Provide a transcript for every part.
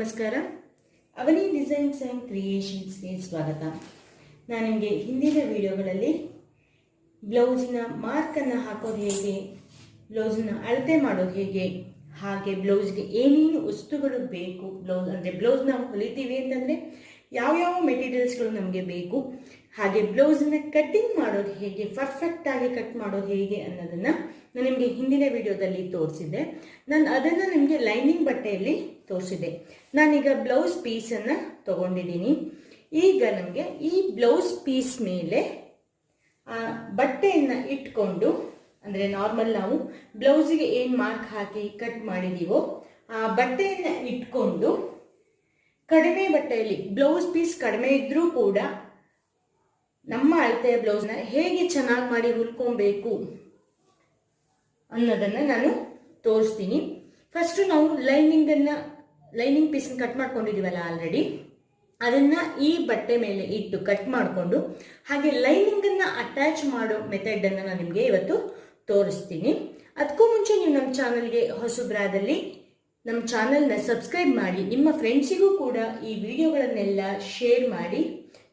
ನಮಸ್ಕಾರ. ಅವನಿ designs and ಕ್ರಿಯೇಷನ್ಸ್ಗೆ ಸ್ವಾಗತ. ನಾನು ನಿಮಗೆ ಹಿಂದಿನ ವಿಡಿಯೋಗಳಲ್ಲಿ ಬ್ಲೌಸಿನ ಮಾರ್ಕನ್ನು ಹಾಕೋದು ಹೇಗೆ ಬ್ಲೌಸನ್ನ ಅಳತೆ ಮಾಡೋದು ಹೇಗೆ, ಹಾಗೆ ಬ್ಲೌಸ್ಗೆ ಏನೇನು ವಸ್ತುಗಳು ಬೇಕು, ಬ್ಲೌಸ್ ಅಂದರೆ ಬ್ಲೌಸ್ ನಾವು ಹೊಲಿತೀವಿ ಅಂತಂದರೆ ಯಾವ್ಯಾವ ಮೆಟೀರಿಯಲ್ಸ್ಗಳು ನಮಗೆ ಬೇಕು ಹಾಗೆ ಬ್ಲೌಸನ್ನ ಕಟ್ಟಿಂಗ್ ಮಾಡೋದು ಹೇಗೆ ಪರ್ಫೆಕ್ಟಾಗಿ ಕಟ್ ಮಾಡೋದು ಹೇಗೆ ಅನ್ನೋದನ್ನು ನಾನು ನಿಮಗೆ ಹಿಂದಿನ ವಿಡಿಯೋದಲ್ಲಿ ತೋರಿಸಿದ್ದೆ. ನಾನು ಅದನ್ನು ನಿಮಗೆ ಲೈನಿಂಗ್ ಬಟ್ಟೆಯಲ್ಲಿ ತೋರಿಸಿದೆ ನಾನೀಗ ಬ್ಲೌಸ್ ಪೀಸನ್ನು ತಗೊಂಡಿದ್ದೀನಿ. ಈಗ ನಮಗೆ ಈ ಬ್ಲೌಸ್ ಪೀಸ್ ಮೇಲೆ, ಆ, ಬಟ್ಟೆಯನ್ನು ಇಟ್ಕೊಂಡು, ಅಂದರೆ ನಾರ್ಮಲ್ ನಾವು ಬ್ಲೌಸಿಗೆ ಏನು ಮಾರ್ಕ್ ಹಾಕಿ ಕಟ್ ಮಾಡಿದ್ದೀವೋ ಆ ಬಟ್ಟೆಯನ್ನು ಇಟ್ಕೊಂಡು ಕಡಿಮೆ ಬಟ್ಟೆಯಲ್ಲಿ ಬ್ಲೌಸ್ ಪೀಸ್ ಕಡಿಮೆ ಇದ್ದರೂ ಕೂಡ ನಮ್ಮ ಅಳತೆಯ ಬ್ಲೌಸ್ನ ಹೇಗೆ ಚೆನ್ನಾಗಿ ಮಾಡಿ ಹುಲ್ಕೊಬೇಕು ಅನ್ನೋದನ್ನು ನಾನು ತೋರಿಸ್ತೀನಿ. ಫಸ್ಟು ನಾವು ಲೈನಿಂಗನ್ನು ಲೈನಿಂಗ್ ಪೀಸನ್ನು ಕಟ್ ಮಾಡ್ಕೊಂಡಿದ್ದೀವಲ್ಲ ಆಲ್ರೆಡಿ ಅದನ್ನು ಈ ಬಟ್ಟೆ ಮೇಲೆ ಇಟ್ಟು ಕಟ್ ಮಾಡಿಕೊಂಡು ಹಾಗೆ ಲೈನಿಂಗನ್ನು ಅಟ್ಯಾಚ್ ಮಾಡೋ ಮೆಥಡನ್ನು ನಾನು ನಿಮಗೆ ಇವತ್ತು ತೋರಿಸ್ತೀನಿ. ಅದಕ್ಕೂ ಮುಂಚೆ ನೀವು ನಮ್ಮ ಚಾನಲ್ಗೆ ಹೊಸಬ್ರಾದಲ್ಲಿ ನಮ್ಮ ಚಾನಲ್ನ ಸಬ್ಸ್ಕ್ರೈಬ್ ಮಾಡಿ, ನಿಮ್ಮ ಫ್ರೆಂಡ್ಸಿಗೂ ಕೂಡ ಈ ವಿಡಿಯೋಗಳನ್ನೆಲ್ಲ ಶೇರ್ ಮಾಡಿ.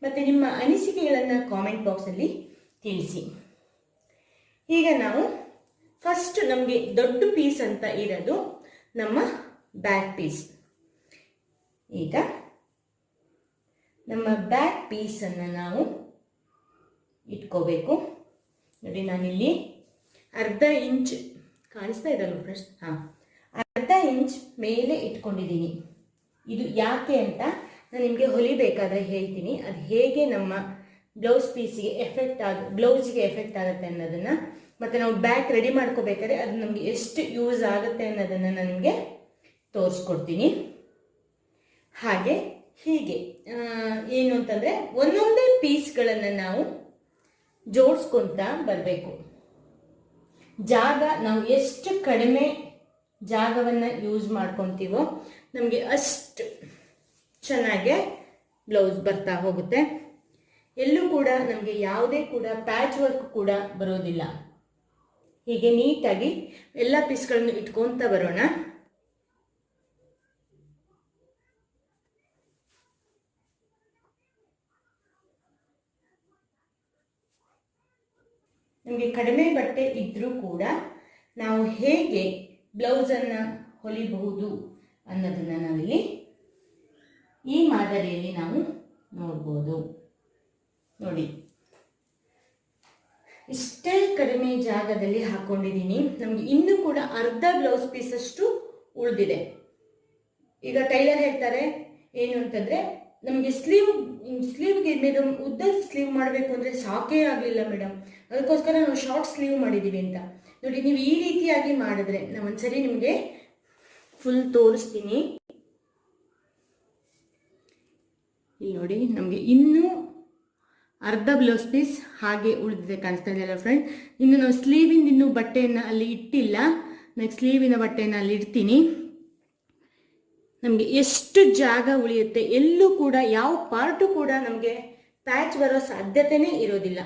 ಮತ್ತು ನಿಮ್ಮ ಅನಿಸಿಕೆಗಳನ್ನು ಕಾಮೆಂಟ್ ಬಾಕ್ಸಲ್ಲಿ ತಿಳಿಸಿ. ಈಗ ನಾವು ಫಸ್ಟ್ ನಮಗೆ ದೊಡ್ಡ ಪೀಸ್ ಅಂತ ಇರೋದು ನಮ್ಮ ಬ್ಯಾಕ್ ಪೀಸ್ ಈಗ ನಮ್ಮ ಬ್ಯಾಕ್ ಪೀಸನ್ನು ನಾವು ಇಟ್ಕೋಬೇಕು. ನೋಡಿ, ನಾನಿಲ್ಲಿ ಅರ್ಧ ಇಂಚ್ ಕಾಣಿಸ್ತಾ ಇದ್ದಲ್ಲ ಫ್ರೆಂಡ್ಸ್ ಹಾಂ. ಅರ್ಧ ಇಂಚ್ ಮೇಲೆ ಇಟ್ಕೊಂಡಿದ್ದೀನಿ. ಇದು ಯಾಕೆ ಅಂತ ನಾನು ನಿಮಗೆ ಹೊಲಿಬೇಕಾದ್ರೆ ಹೇಳ್ತೀನಿ. ಅದು ಹೇಗೆ ನಮ್ಮ ಬ್ಲೌಸ್ ಪೀಸಿಗೆ ಎಫೆಕ್ಟ್ ಆಗ ಬ್ಲೌಸಿಗೆ ಎಫೆಕ್ಟ್ ಆಗುತ್ತೆ ಅನ್ನೋದನ್ನು ಮತ್ತು ನಾವು ಬ್ಯಾಕ್ ರೆಡಿ ಮಾಡ್ಕೋಬೇಕಾದ್ರೆ ಅದು ನಮಗೆ ಎಷ್ಟು ಯೂಸ್ ಆಗುತ್ತೆ ಅನ್ನೋದನ್ನು ನಾನು ನಿಮಗೆ ತೋರಿಸ್ಕೊಡ್ತೀನಿ. ಹಾಗೆ ಹೀಗೆ ಏನು ಅಂತಂದರೆ ಒಂದೊಂದೇ ಪೀಸ್ಗಳನ್ನು ನಾವು ಜೋಡಿಸ್ಕೊತ ಬರಬೇಕು. ಜಾಗ, ನಾವು ಎಷ್ಟು ಕಡಿಮೆ ಜಾಗವನ್ನು ಯೂಸ್ ಮಾಡ್ಕೊತೀವೋ ನಮಗೆ ಅಷ್ಟು ಚೆನ್ನಾಗೆ ಬ್ಲೌಸ್ ಬರ್ತಾ ಹೋಗುತ್ತೆ. ಎಲ್ಲೂ ಕೂಡ ನಮಗೆ ಯಾವುದೇ ಕೂಡ ಪ್ಯಾಚ್ ವರ್ಕ್ ಕೂಡ ಬರೋದಿಲ್ಲ. ಹೀಗೆ ನೀಟಾಗಿ ಎಲ್ಲ ಪೀಸ್ಗಳನ್ನು ಇಟ್ಕೊತ ಬರೋಣ. ನಮಗೆ ಕಡಿಮೆ ಬಟ್ಟೆ ಇದ್ದರೂ ಕೂಡ ನಾವು ಹೇಗೆ ಬ್ಲೌಸನ್ನು ಹೊಲಿಬಹುದು ಅನ್ನೋದನ್ನು ನಾವಿಲ್ಲಿ ಈ ಮಾದರಿಯಲ್ಲಿ ನಾವು ನೋಡ್ಬೋದು. ನೋಡಿ. ಇಷ್ಟೇ ಕಡಿಮೆ ಜಾಗದಲ್ಲಿ ಹಾಕೊಂಡಿದ್ದೀನಿ. ನಮಗೆ ಇನ್ನೂ ಕೂಡ ಅರ್ಧ ಬ್ಲೌಸ್ ಪೀಸಷ್ಟು ಉಳಿದಿದೆ. ಈಗ ಟೈಲರ್ ಹೇಳ್ತಾರೆ ಏನು ಅಂತಂದರೆ, ನಮಗೆ ಸ್ಲೀವ್ ಸ್ಲೀವ್ಗೆ ಮೇಡಮ್ ಉದ್ದ ಸ್ಲೀವ್ ಮಾಡಬೇಕು ಅಂದರೆ ಸಾಕೇ ಆಗಲಿಲ್ಲ ಮೇಡಮ್ ಅದಕ್ಕೋಸ್ಕರ ನಾವು ಶಾರ್ಟ್ ಸ್ಲೀವ್ ಮಾಡಿದ್ದೀವಿ ಅಂತ. ನೋಡಿ, ನೀವು ಈ ರೀತಿಯಾಗಿ ಮಾಡಿದ್ರೆ ನಾನು ಒಂದ್ಸರಿ ನಿಮಗೆ ಫುಲ್ ತೋರಿಸ್ತೀನಿ. ಇಲ್ಲಿ ನೋಡಿ, ನಮಗೆ ಇನ್ನೂ ಅರ್ಧ ಬ್ಲೌಸ್ ಪೀಸ್ ಹಾಗೆ ಉಳಿದಿದೆ ಕಾಣಿಸ್ತಾ ಇದೆಯಲ್ಲ ಫ್ರೆಂಡ್ ಇನ್ನು ನಾವು ಸ್ಲೀವಿಂದ ಇನ್ನೂ ಬಟ್ಟೆಯನ್ನು ಅಲ್ಲಿ ಇಟ್ಟಿಲ್ಲ. ನೆಕ್ಸ್ಟ್ ಸ್ಲೀವಿನ ಬಟ್ಟೆಯನ್ನು ಅಲ್ಲಿ ಇಡ್ತೀನಿ. ನಮಗೆ ಎಷ್ಟು ಜಾಗ ಉಳಿಯುತ್ತೆ, ಎಲ್ಲೂ ಕೂಡ, ಯಾವ ಪಾರ್ಟು ಕೂಡ ನಮಗೆ ಪ್ಯಾಚ್ ಬರೋ ಸಾಧ್ಯತೆಯೇ ಇರೋದಿಲ್ಲ.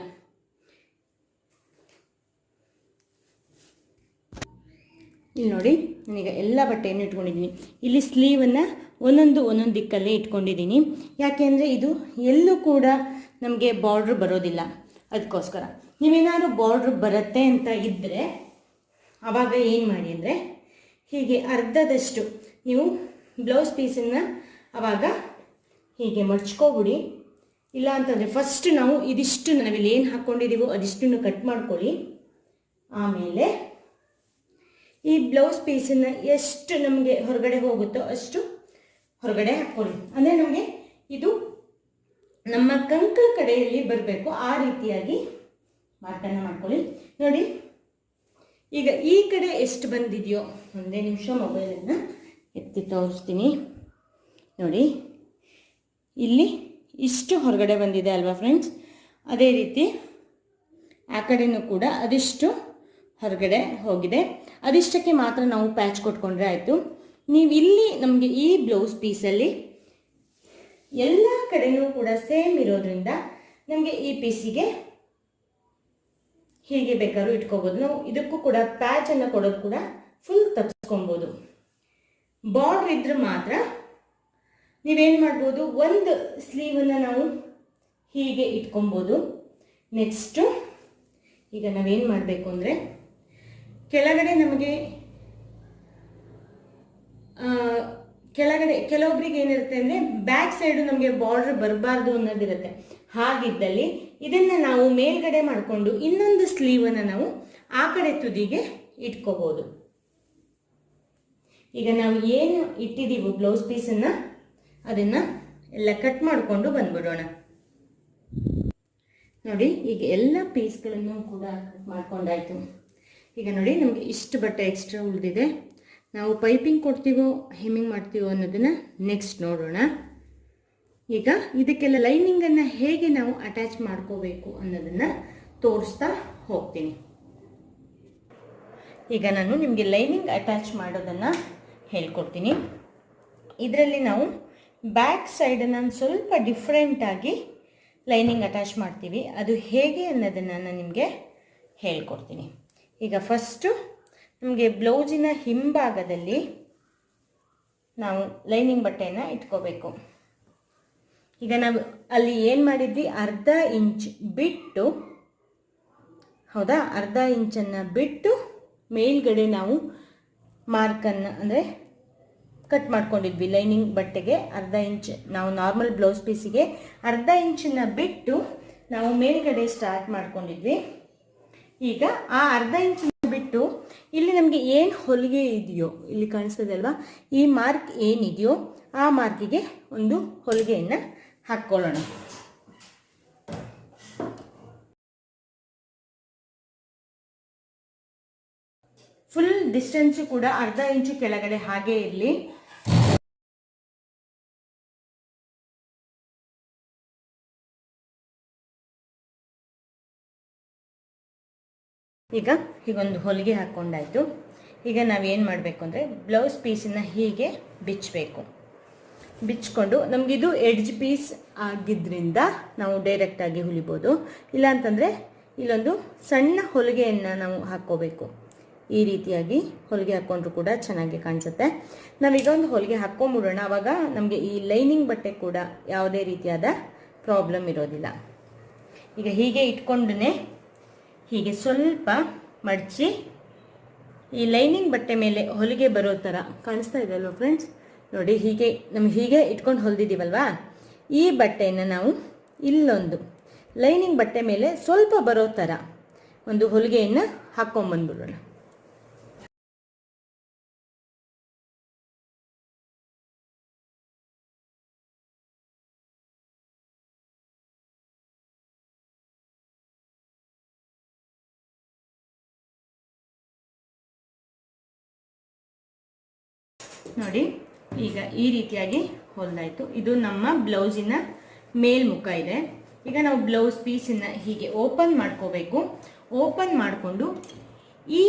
ಇಲ್ಲಿ ನೋಡಿ, ನನಗೆ ಎಲ್ಲ ಬಟ್ಟೆಯನ್ನು ಇಟ್ಕೊಂಡಿದ್ದೀನಿ. ಇಲ್ಲಿ ಸ್ಲೀವನ್ನು ಒಂದೊಂದು ಒಂದೊಂದು ದಿಕ್ಕಲ್ಲೇ ಇಟ್ಕೊಂಡಿದ್ದೀನಿ. ಯಾಕೆಂದರೆ ಇದು ಎಲ್ಲೂ ಕೂಡ ನಮಗೆ ಬಾರ್ಡ್ರ್ ಬರೋದಿಲ್ಲ. ಅದಕ್ಕೋಸ್ಕರ. ನೀವೇನಾದ್ರು ಬಾರ್ಡ್ರ್ ಬರುತ್ತೆ ಅಂತ ಇದ್ದರೆ ಆವಾಗ ಏನು ಮಾಡಿ ಅಂದರೆ ಹೀಗೆ ಅರ್ಧದಷ್ಟು ನೀವು ಬ್ಲೌಸ್ ಪೀಸನ್ನು ಆವಾಗ ಹೀಗೆ ಮಡ್ಚ್ಕೊಬಿಡಿ ಇಲ್ಲ ಅಂತಂದರೆ ಫಸ್ಟ್ ನಾವು ಇದಿಷ್ಟು ನಾವಿಲ್ಲಿ ಏನು ಹಾಕ್ಕೊಂಡಿದ್ದೀವೋ ಅದಿಷ್ಟನ್ನು ಕಟ್ ಮಾಡ್ಕೊಳ್ಳಿ. ಆಮೇಲೆ ಈ ಬ್ಲೌಸ್ ಪೀಸನ್ನು ಎಷ್ಟು ನಮಗೆ ಹೊರಗಡೆ ಹೋಗುತ್ತೋ ಅಷ್ಟು ಹೊರಗಡೆ ಹಾಕ್ಕೊಳ್ಳಿ ಅಂದರೆ ನಮಗೆ ಇದು ನಮ್ಮ ಕಂಕ ಕಡೆಯಲ್ಲಿ ಬರಬೇಕು. ಆ ರೀತಿಯಾಗಿ ಮಾರ್ಕನ್ನು ಮಾಡ್ಕೊಳ್ಳಿ. ನೋಡಿ, ಈಗ ಈ ಕಡೆ ಎಷ್ಟು ಬಂದಿದೆಯೋ ಒಂದೇ ನಿಮಿಷ ಮೊಬೈಲನ್ನು ಎತ್ತಿ ತೋರಿಸ್ತೀನಿ. ನೋಡಿ, ಇಲ್ಲಿ ಇಷ್ಟು ಹೊರಗಡೆ ಬಂದಿದೆ ಅಲ್ವಾ ಫ್ರೆಂಡ್ಸ್ ಅದೇ ರೀತಿ ಆ ಕಡೆಯೂ ಕೂಡ ಅದಿಷ್ಟು ಹೊರಗಡೆ ಹೋಗಿದೆ. ಅದಿಷ್ಟಕ್ಕೆ ಮಾತ್ರ ನಾವು ಪ್ಯಾಚ್ ಕೊಟ್ಕೊಂಡ್ರೆ ಆಯಿತು. ನೀವು ಇಲ್ಲಿ ನಮಗೆ ಈ ಬ್ಲೌಸ್ ಪೀಸಲ್ಲಿ ಎಲ್ಲ ಕಡೆಯೂ ಕೂಡ ಸೇಮ್ ಇರೋದ್ರಿಂದ ನಮಗೆ ಈ ಪೀಸಿಗೆ ಹೀಗೆ ಬೇಕಾದ್ರೂ ಇಟ್ಕೋಬೋದು. ನಾವು ಇದಕ್ಕೂ ಕೂಡ ಪ್ಯಾಚನ್ನು ಕೊಡೋದು ಕೂಡ ಫುಲ್ ತಪ್ಪಿಸ್ಕೊಬೋದು ಬಾರ್ಡ್ರ್ ಇದ್ರೆ ಮಾತ್ರ ನೀವೇನು ಮಾಡ್ಬೋದು, ಒಂದು ಸ್ಲೀವನ್ನು ನಾವು ಹೀಗೆ ಇಟ್ಕೊಬೋದು. ನೆಕ್ಸ್ಟು ಈಗ ನಾವೇನು ಮಾಡಬೇಕು ಅಂದರೆ ಕೆಳಗಡೆ ನಮಗೆ ಕೆಳಗಡೆ ಕೆಲವೊಬ್ರಿಗೆ ಏನಿರುತ್ತೆ ಅಂದರೆ ಬ್ಯಾಕ್ ಸೈಡು ನಮಗೆ ಬಾರ್ಡರ್ ಬರಬಾರ್ದು ಅನ್ನೋದಿರುತ್ತೆ ಹಾಗಿದ್ದಲ್ಲಿ ಇದನ್ನು ನಾವು ಮೇಲ್ಗಡೆ ಮಾಡಿಕೊಂಡು ಇನ್ನೊಂದು ಸ್ಲೀವನ್ನು ನಾವು ಆ ಕಡೆ ತುದಿಗೆ ಇಟ್ಕೋಬೋದು. ಈಗ ನಾವು ಏನು ಇಟ್ಟಿದ್ದೀವಿ ಬ್ಲೌಸ್ ಪೀಸನ್ನು ಅದನ್ನು ಎಲ್ಲ ಕಟ್ ಮಾಡಿಕೊಂಡು ಬಂದ್ಬಿಡೋಣ. ನೋಡಿ, ಈಗ ಎಲ್ಲ ಪೀಸ್ಗಳನ್ನು ಕೂಡ ಕಟ್ ಮಾಡ್ಕೊಂಡಾಯ್ತು. ಈಗ ನೋಡಿ ನಮಗೆ ಇಷ್ಟು ಬಟ್ಟೆ ಎಕ್ಸ್ಟ್ರಾ ಉಳಿದಿದೆ. ನಾವು ಪೈಪಿಂಗ್ ಕೊಡ್ತೀವೋ ಹೆಮ್ಮಿಂಗ್ ಮಾಡ್ತೀವೋ ಅನ್ನೋದನ್ನು ನೆಕ್ಸ್ಟ್ ನೋಡೋಣ. ಈಗ ಇದಕ್ಕೆಲ್ಲ ಲೈನಿಂಗನ್ನು ಹೇಗೆ ನಾವು ಅಟ್ಯಾಚ್ ಮಾಡ್ಕೋಬೇಕು ಅನ್ನೋದನ್ನು ತೋರಿಸ್ತಾ ಹೋಗ್ತೀನಿ. ಈಗ ನಾನು ನಿಮಗೆ ಲೈನಿಂಗ್ ಅಟ್ಯಾಚ್ ಮಾಡೋದನ್ನು ಹೇಳ್ಕೊಡ್ತೀನಿ. ಇದರಲ್ಲಿ ನಾವು ಬ್ಯಾಕ್ ಸೈಡನ್ನು ಸ್ವಲ್ಪ ಡಿಫ್ರೆಂಟಾಗಿ ಲೈನಿಂಗ್ ಅಟ್ಯಾಚ್ ಮಾಡ್ತೀವಿ. ಅದು ಹೇಗೆ ಅನ್ನೋದನ್ನು ನಾನು ನಿಮಗೆ ಹೇಳ್ಕೊಡ್ತೀನಿ. ಈಗ ಫಸ್ಟು ನಮಗೆ ಬ್ಲೌಸಿನ ಹಿಂಭಾಗದಲ್ಲಿ ನಾವು ಲೈನಿಂಗ್ ಬಟ್ಟೆಯನ್ನು ಇಟ್ಕೋಬೇಕು. ಈಗ ನಾವು ಅಲ್ಲಿ ಏನು ಮಾಡಿದ್ವಿ? ಅರ್ಧ ಇಂಚ್ ಬಿಟ್ಟು, ಹೌದಾ? ಅರ್ಧ ಇಂಚನ್ನು ಬಿಟ್ಟು ಮೇಲ್ಗಡೆ ನಾವು ಮಾರ್ಕನ್ನು ಅಂದರೆ ಕಟ್ ಮಾಡ್ಕೊಂಡಿದ್ವಿ ಲೈನಿಂಗ್ ಬಟ್ಟೆಗೆ. ಅರ್ಧ ಇಂಚ್ ನಾವು ನಾರ್ಮಲ್ ಬ್ಲೌಸ್ ಪೀಸಿಗೆ ಅರ್ಧ ಇಂಚನ್ನು ಬಿಟ್ಟು ನಾವು ಮೇಲ್ಗಡೆ ಸ್ಟಾರ್ಟ್ ಮಾಡ್ಕೊಂಡಿದ್ವಿ. ಈಗ ಆ ಅರ್ಧ ಇಂಚ್ ಬಿಟ್ಟು ಇಲ್ಲಿ ನಮಗೆ ಏನು ಹೊಲಿಗೆ ಇದೆಯೋ ಇಲ್ಲಿ ಕಾಣಿಸ್ತದೆ ಅಲ್ವಾ ಈ ಮಾರ್ಕ್ ಏನಿದೆಯೋ ಆ ಮಾರ್ಕಿಗೆ ಒಂದು ಹೊಲಿಗೆಯನ್ನು ಹಾಕ್ಕೊಳ್ಳೋಣ. ಫುಲ್ ಡಿಸ್ಟೆನ್ಸು ಕೂಡ ಅರ್ಧ ಇಂಚು ಕೆಳಗಡೆ ಹಾಗೇ ಇರಲಿ. ಈಗ ಹೀಗೊಂದು ಹೊಲಿಗೆ ಹಾಕ್ಕೊಂಡಾಯಿತು ಈಗ ನಾವೇನು ಮಾಡಬೇಕು ಅಂದರೆ ಬ್ಲೌಸ್ ಪೀಸನ್ನು ಹೀಗೆ ಬಿಚ್ಚಬೇಕು ಬಿಚ್ಚಿಕೊಂಡು ನಮಗಿದು ಎಡ್ಜ್ ಪೀಸ್ ಆಗಿದ್ದರಿಂದ ನಾವು ಡೈರೆಕ್ಟಾಗಿ ಹೊಲಿಬೋದು. ಇಲ್ಲ ಅಂತಂದರೆ ಇಲ್ಲೊಂದು ಸಣ್ಣ ಹೊಲಿಗೆಯನ್ನು ನಾವು ಹಾಕ್ಕೋಬೇಕು. ಈ ರೀತಿಯಾಗಿ ಹೊಲಿಗೆ ಹಾಕ್ಕೊಂಡ್ರು ಕೂಡ ಚೆನ್ನಾಗಿ ಕಾಣಿಸುತ್ತೆ. ನಾವೀಗ ಒಂದು ಹೊಲಿಗೆ ಹಾಕ್ಕೊಂಬಿಡೋಣ. ಆವಾಗ ನಮಗೆ ಈ ಲೈನಿಂಗ್ ಬಟ್ಟೆ ಕೂಡ ಯಾವುದೇ ರೀತಿಯಾದ ಪ್ರಾಬ್ಲಮ್ ಇರೋದಿಲ್ಲ. ಈಗ ಹೀಗೆ ಇಟ್ಕೊಂಡೇ ಹೀಗೆ ಸ್ವಲ್ಪ ಮಡಚಿ ಈ ಲೈನಿಂಗ್ ಬಟ್ಟೆ ಮೇಲೆ ಹೊಲಿಗೆ ಬರೋ ಥರ ಕಾಣಿಸ್ತಾ ಇದೆ ಅಲ್ವಾ ಫ್ರೆಂಡ್ಸ್ ನೋಡಿ ಹೀಗೆ, ನಮ್ಗೆ ಹೀಗೆ ಇಟ್ಕೊಂಡು ಹೊಲಿದಿದ್ದೀವಲ್ವಾ? ಈ ಬಟ್ಟೆಯನ್ನು ನಾವು ಇಲ್ಲೊಂದು ಲೈನಿಂಗ್ ಬಟ್ಟೆ ಮೇಲೆ ಸ್ವಲ್ಪ ಬರೋ ಥರ ಒಂದು ಹೊಲಿಗೆಯನ್ನು ಹಾಕ್ಕೊಂಬಂದ್ಬಿಡೋಣ. ನೋಡಿ, ಈಗ ಈ ರೀತಿಯಾಗಿ ಹೊಲ್ದಾಯಿತು. ಇದು ನಮ್ಮ ಬ್ಲೌಸಿನ ಮೇಲ್ಮುಖ ಇದೆ. ಈಗ ನಾವು ಬ್ಲೌಸ್ ಪೀಸನ್ನು ಹೀಗೆ ಓಪನ್ ಮಾಡ್ಕೋಬೇಕು. ಓಪನ್ ಮಾಡಿಕೊಂಡು ಈ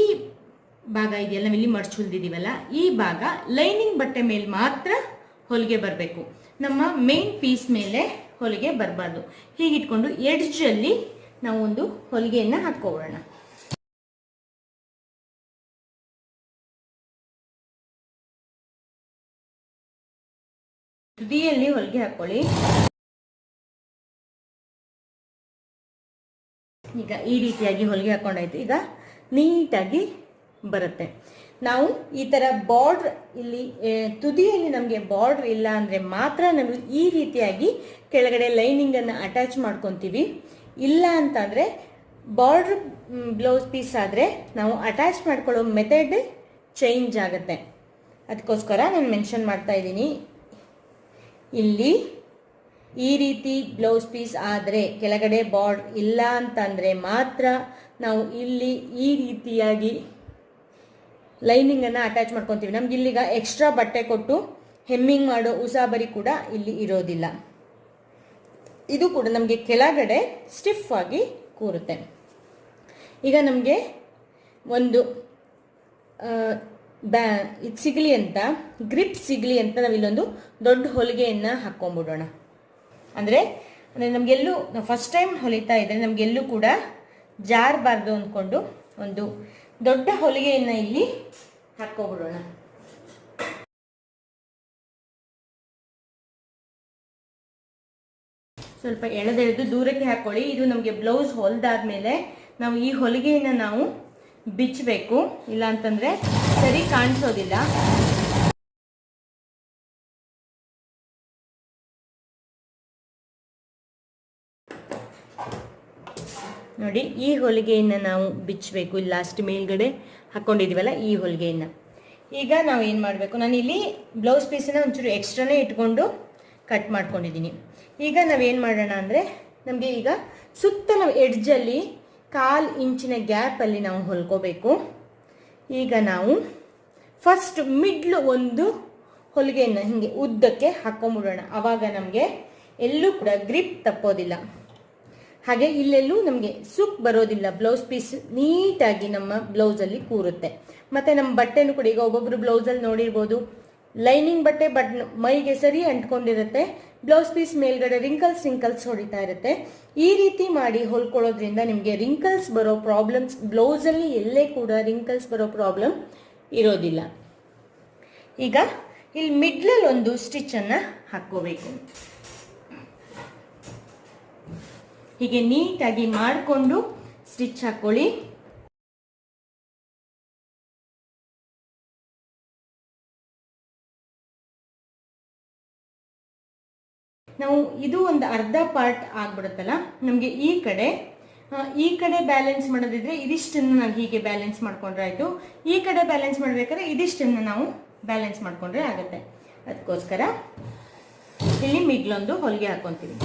ಭಾಗ ಇದೆಯಲ್ಲ, ನಾವಿಲ್ಲಿ ಮಡ್ಚುಲ್ದಿದ್ದೀವಲ್ಲ ಈ ಭಾಗ ಲೈನಿಂಗ್ ಬಟ್ಟೆ ಮೇಲೆ ಮಾತ್ರ ಹೊಲಿಗೆ ಬರಬೇಕು. ನಮ್ಮ ಮೇನ್ ಪೀಸ್ ಮೇಲೆ ಹೊಲಿಗೆ ಬರಬಾರ್ದು. ಹೀಗಿಟ್ಕೊಂಡು ಎಡ್ಜಲ್ಲಿ ನಾವು ಒಂದು ಹೊಲಿಗೆಯನ್ನು ಹಾಕ್ಕೊಳ್ಳೋಣ. ತುದಿಯಲ್ಲಿ ಹೊಲಿಗೆ ಹಾಕೊಳ್ಳಿ. ಈಗ ಈ ರೀತಿಯಾಗಿ ಹೊಲಿಗೆ ಹಾಕೊಂಡಾಯ್ತು. ಈಗ ನೀಟಾಗಿ ಬರುತ್ತೆ. ನಾವು ಈ ಥರ ಬಾರ್ಡ್ರ್ ಇಲ್ಲಿ ತುದಿಯಲ್ಲಿ ನಮಗೆ ಬಾರ್ಡ್ರ್ ಇಲ್ಲ ಅಂದರೆ ಮಾತ್ರ ನಾವು ಈ ರೀತಿಯಾಗಿ ಕೆಳಗಡೆ ಲೈನಿಂಗನ್ನು ಅಟ್ಯಾಚ್ ಮಾಡ್ಕೊತೀವಿ. ಇಲ್ಲ ಅಂತಂದರೆ ಬಾರ್ಡ್ರ್ ಬ್ಲೌಸ್ ಪೀಸ್ ಆದರೆ ನಾವು ಅಟ್ಯಾಚ್ ಮಾಡ್ಕೊಳ್ಳೋ ಮೆಥಡ್ ಚೇಂಜ್ ಆಗುತ್ತೆ. ಅದಕ್ಕೋಸ್ಕರ ನಾನು ಮೆನ್ಷನ್ ಮಾಡ್ತಾ ಇದ್ದೀನಿ. ಇಲ್ಲಿ ಈ ರೀತಿ ಬ್ಲೌಸ್ ಪೀಸ್ ಆದರೆ ಕೆಳಗಡೆ ಬಾರ್ಡ್ ಇಲ್ಲ ಅಂತಂದರೆ ಮಾತ್ರ ನಾವು ಇಲ್ಲಿ ಈ ರೀತಿಯಾಗಿ ಲೈನಿಂಗನ್ನು ಅಟ್ಯಾಚ್ ಮಾಡ್ಕೊತೀವಿ. ನಮ್ಗೆ ಇಲ್ಲಿಗ ಎಕ್ಸ್ಟ್ರಾ ಬಟ್ಟೆ ಕೊಟ್ಟು ಹೆಮ್ಮಿಂಗ್ ಮಾಡೋ ಉಸಾಬರಿ ಕೂಡ ಇಲ್ಲಿ ಇರೋದಿಲ್ಲ. ಇದು ಕೂಡ ನಮಗೆ ಕೆಳಗಡೆ ಸ್ಟಿಫ್ ಆಗಿ ಕೂರುತ್ತೆ. ಈಗ ನಮಗೆ ಒಂದು ಬ್ಯಾ ಇದು ಸಿಗಲಿ ಅಂತ, ಗ್ರಿಪ್ ಸಿಗಲಿ ಅಂತ ನಾವಿಲ್ಲೊಂದು ದೊಡ್ಡ ಹೊಲಿಗೆಯನ್ನು ಹಾಕ್ಕೊಂಬಿಡೋಣ. ಅಂದರೆ ಅಂದರೆ ನಮಗೆಲ್ಲೂ, ನಾವು ಫಸ್ಟ್ ಟೈಮ್ ಹೊಲಿತಾ ಇದ್ದರೆ ನಮಗೆಲ್ಲೂ ಕೂಡ ಜಾರಬಾರ್ದು ಅಂದ್ಕೊಂಡು ಒಂದು ದೊಡ್ಡ ಹೊಲಿಗೆಯನ್ನು ಇಲ್ಲಿ ಹಾಕ್ಕೊಬಿಡೋಣ. ಸ್ವಲ್ಪ ಎಳೆದೆಳೆದು ದೂರಕ್ಕೆ ಹಾಕೊಳ್ಳಿ. ಇದು ನಮಗೆ ಬ್ಲೌಸ್ ಹೊಲ್ದಾದ್ಮೇಲೆ ನಾವು ಈ ಹೊಲಿಗೆಯನ್ನು ನಾವು ಬಿಚ್ಚಬೇಕು ಇಲ್ಲ ಅಂತಂದರೆ ಸರಿ ಕಾಣಿಸೋದಿಲ್ಲ. ನೋಡಿ, ಈ ಹೊಲಿಗೆಯನ್ನು ನಾವು ಬಿಚ್ಚಬೇಕು. ಲಾಸ್ಟ್ ಮೇಲ್ಗಡೆ ಹಾಕ್ಕೊಂಡಿದ್ದೀವಲ್ಲ ಈ ಹೊಲಿಗೆಯನ್ನು. ಈಗ ನಾವು ಏನು ಮಾಡಬೇಕು? ನಾನು ಇಲ್ಲಿ ಬ್ಲೌಸ್ ಪೀಸನ್ನು ಒಂಚೂರು ಎಕ್ಸ್ಟ್ರಾನೇ ಇಟ್ಕೊಂಡು ಕಟ್ ಮಾಡ್ಕೊಂಡಿದ್ದೀನಿ ಈಗ ನಾವೇನು ಮಾಡೋಣ ಅಂದರೆ, ನಮಗೆ ಈಗ ಸುತ್ತ ನಾವು ಎಡ್ಜಲ್ಲಿ ಕಾಲು ಇಂಚಿನ ಗ್ಯಾಪಲ್ಲಿ ನಾವು ಹೊಲ್ಕೋಬೇಕು. ಈಗ ನಾವು ಫಸ್ಟ್ ಮಿಡ್ಲು ಒಂದು ಹೊಲಿಗೆಯನ್ನು ಹಿಂಗೆ ಉದ್ದಕ್ಕೆ ಹಾಕೊಂಬಿಡೋಣ. ಆವಾಗ ನಮಗೆ ಎಲ್ಲೂ ಕೂಡ ಗ್ರಿಪ್ ತಪ್ಪೋದಿಲ್ಲ. ಹಾಗೆ ಇಲ್ಲೆಲ್ಲೂ ನಮಗೆ ಸುಕ್ ಬರೋದಿಲ್ಲ. ಬ್ಲೌಸ್ ಪೀಸ್ ನೀಟಾಗಿ ನಮ್ಮ ಬ್ಲೌಸಲ್ಲಿ ಕೂರುತ್ತೆ. ಮತ್ತು ನಮ್ಮ ಬಟ್ಟೆನೂ ಕೂಡ ಈಗ ಒಬ್ಬೊಬ್ರು ಬ್ಲೌಸಲ್ಲಿ ನೋಡಿರ್ಬೋದು. ಲೈನಿಂಗ್ ಬಟ್ಟೆ ಬಟ್ ಮೈಗೆ ಸರಿ ಅಂಟ್ಕೊಂಡಿರುತ್ತೆ. ಬ್ಲೌಸ್ ಪೀಸ್ ಮೇಲ್ಗಡೆ ರಿಂಕಲ್ಸ್ ರಿಂಕಲ್ಸ್ ಹೊಡಿತಾ ಇರುತ್ತೆ. ಈ ರೀತಿ ಮಾಡಿ ಹೊಲ್ಕೊಳ್ಳೋದ್ರಿಂದ ನಿಮಗೆ ರಿಂಕಲ್ಸ್ ಬರೋ ಪ್ರಾಬ್ಲಮ್ಸ್ ಬ್ಲೌಸಲ್ಲಿ ಎಲ್ಲೇ ಕೂಡ ರಿಂಕಲ್ಸ್ ಬರೋ ಪ್ರಾಬ್ಲಮ್ ಇರೋದಿಲ್ಲ. ಈಗ ಇಲ್ಲಿ ಮಿಡ್ಲಲ್ಲಿ ಒಂದು ಸ್ಟಿಚ್ಚನ್ನು ಹಾಕ್ಕೋಬೇಕು. ಹೀಗೆ ನೀಟಾಗಿ ಮಾಡಿಕೊಂಡು ಸ್ಟಿಚ್ ಹಾಕ್ಕೊಳ್ಳಿ. ನಾವು ಇದು ಒಂದು ಅರ್ಧ ಪಾರ್ಟ್ ಆಗ್ಬಿಡುತ್ತಲ್ಲ? ನಮಗೆ ಈ ಕಡೆ ಈ ಕಡೆ ಬ್ಯಾಲೆನ್ಸ್ ಮಾಡೋದಿದ್ರೆ ಇದಿಷ್ಟನ್ನು ನಾನು ಹೀಗೆ ಬ್ಯಾಲೆನ್ಸ್ ಮಾಡ್ಕೊಂಡ್ರೆ ಆಯಿತು. ಈ ಕಡೆ ಬ್ಯಾಲೆನ್ಸ್ ಮಾಡಬೇಕಾದ್ರೆ ಇದಿಷ್ಟನ್ನು ನಾವು ಬ್ಯಾಲೆನ್ಸ್ ಮಾಡ್ಕೊಂಡ್ರೆ ಆಗುತ್ತೆ. ಅದಕ್ಕೋಸ್ಕರ ಇಲ್ಲಿ ಮಿಡ್ಲೊಂದು ಹೊಲಿಗೆ ಹಾಕೊತೀವಿ.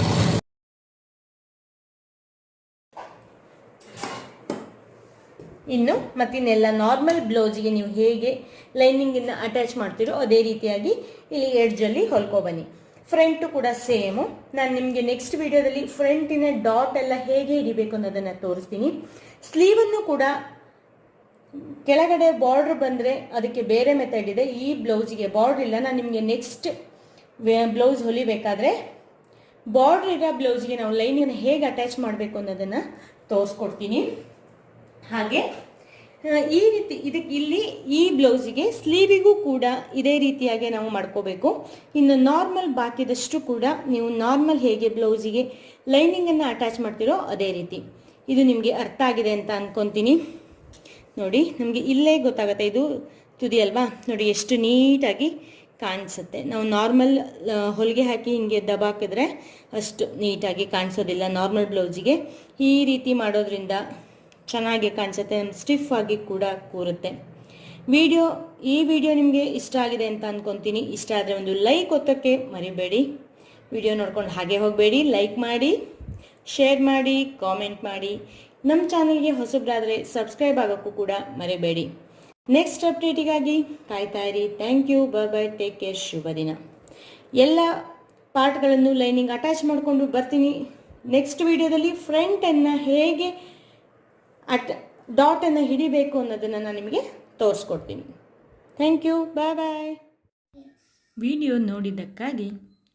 ಇನ್ನು ಮತ್ತಿನ್ನೆಲ್ಲ ನಾರ್ಮಲ್ ಬ್ಲೌಸಿಗೆ ನೀವು ಹೇಗೆ ಲೈನಿಂಗನ್ನು ಅಟ್ಯಾಚ್ ಮಾಡ್ತೀರೋ ಅದೇ ರೀತಿಯಾಗಿ ಇಲ್ಲಿ ಎಡ್ಜಲ್ಲಿ ಹೊಲ್ಕೊಬನ್ನಿ ಫ್ರಂಟು ಕೂಡ ಸೇಮು. ನಾನು ನಿಮಗೆ ನೆಕ್ಸ್ಟ್ ವಿಡಿಯೋದಲ್ಲಿ ಫ್ರಂಟಿನ ಡಾಟ್ ಎಲ್ಲ ಹೇಗೆ ಹಿಡಿಬೇಕು ಅನ್ನೋದನ್ನು ತೋರಿಸ್ತೀನಿ. ಸ್ಲೀವನ್ನು ಕೂಡ ಕೆಳಗಡೆ ಬಾರ್ಡ್ರ್ ಬಂದರೆ ಅದಕ್ಕೆ ಬೇರೆ ಮೆಥಡ್ ಇದೆ. ಈ ಬ್ಲೌಸಿಗೆ ಬಾರ್ಡ್ರ್ ಇಲ್ಲ. ನಾನು ನಿಮಗೆ ನೆಕ್ಸ್ಟ್ ಬ್ಲೌಸ್ ಹೊಲಿಬೇಕಾದ್ರೆ ಬಾರ್ಡ್ರ್ ಇರೋ ಬ್ಲೌಸ್ಗೆ ನಾವು ಲೈನನ್ನು ಹೇಗೆ ಅಟ್ಯಾಚ್ ಮಾಡಬೇಕು ಅನ್ನೋದನ್ನು ತೋರಿಸ್ಕೊಡ್ತೀನಿ. ಹಾಗೆ ಈ ರೀತಿ ಇದಕ್ಕೆ ಇಲ್ಲಿ ಈ ಬ್ಲೌಸಿಗೆ ಸ್ಲೀವಿಗೂ ಕೂಡ ಇದೇ ರೀತಿಯಾಗಿ ನಾವು ಮಾಡ್ಕೋಬೇಕು. ಇನ್ನು ನಾರ್ಮಲ್ ಬಾಕಿದಷ್ಟು ಕೂಡ ನೀವು ನಾರ್ಮಲ್ ಹೇಗೆ ಬ್ಲೌಸಿಗೆ ಲೈನಿಂಗನ್ನು ಅಟ್ಯಾಚ್ ಮಾಡ್ತೀರೋ ಅದೇ ರೀತಿ. ಇದು ನಿಮಗೆ ಅರ್ಥ ಆಗಿದೆ ಅಂತ ಅಂದ್ಕೊತೀನಿ ನೋಡಿ, ನಮಗೆ ಇಲ್ಲೇ ಗೊತ್ತಾಗುತ್ತೆ. ಇದು ತುದಿ ಅಲ್ವಾ? ನೋಡಿ, ಎಷ್ಟು ನೀಟಾಗಿ ಕಾಣಿಸುತ್ತೆ. ನಾವು ನಾರ್ಮಲ್ ಹೊಲಿಗೆ ಹಾಕಿ ಹಿಂಗೆ ದಬಾಕಿದ್ರೆ ಅಷ್ಟು ನೀಟಾಗಿ ಕಾಣಿಸೋದಿಲ್ಲ ನಾರ್ಮಲ್ ಬ್ಲೌಸಿಗೆ. ಈ ರೀತಿ ಮಾಡೋದ್ರಿಂದ ಚೆನ್ನಾಗಿ ಕಾಣಿಸುತ್ತೆ ಸ್ಟಿಫ್ ಆಗಿ ಕೂಡ ಕೂರುತ್ತೆ. ವಿಡಿಯೋ, ಈ ವಿಡಿಯೋ ನಿಮಗೆ ಇಷ್ಟ ಆಗಿದೆ ಅಂತ ಅಂದ್ಕೊತೀನಿ ಇಷ್ಟ ಆದರೆ ಒಂದು ಲೈಕ್ ಒತ್ತೋಕ್ಕೆ ಮರಿಬೇಡಿ. ವಿಡಿಯೋ ನೋಡ್ಕೊಂಡು ಹಾಗೆ ಹೋಗಬೇಡಿ. ಲೈಕ್ ಮಾಡಿ ಶೇರ್ ಮಾಡಿ ಕಾಮೆಂಟ್ ಮಾಡಿ. ನಮ್ಮ ಚಾನಲ್ಗೆ ಹೊಸಬ್ರಾದರೆ ಸಬ್ಸ್ಕ್ರೈಬ್ ಆಗೋಕ್ಕೂ ಕೂಡ ಮರಿಬೇಡಿ. ನೆಕ್ಸ್ಟ್ ಅಪ್ಡೇಟಿಗಾಗಿ ಕಾಯ್ತಾ ಇರಿ. Thank you bye bye take care ಶುಭ ದಿನ. ಎಲ್ಲ ಪಾರ್ಟ್ಗಳನ್ನು ಲೈನಿಂಗ್ ಅಟ್ಯಾಚ್ ಮಾಡಿಕೊಂಡು ಬರ್ತೀನಿ. ನೆಕ್ಸ್ಟ್ ವಿಡಿಯೋದಲ್ಲಿ ಫ್ರಂಟನ್ನು ಹೇಗೆ ಅಟ್ ಡಾಟನ್ನು ಹಿಡಿಬೇಕು ಅನ್ನೋದನ್ನು ನಾನು ನಿಮಗೆ ತೋರಿಸ್ಕೊಡ್ತೀನಿ. Thank you bye bye video ನೋಡಿದ್ದಕ್ಕಾಗಿ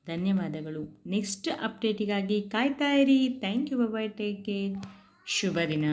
ಧನ್ಯವಾದಗಳು. ನೆಕ್ಸ್ಟ್ ಅಪ್ಡೇಟಿಗಾಗಿ ಕಾಯ್ತಾ ಇರಿ. Thank you bye take care ಶುಭ ದಿನ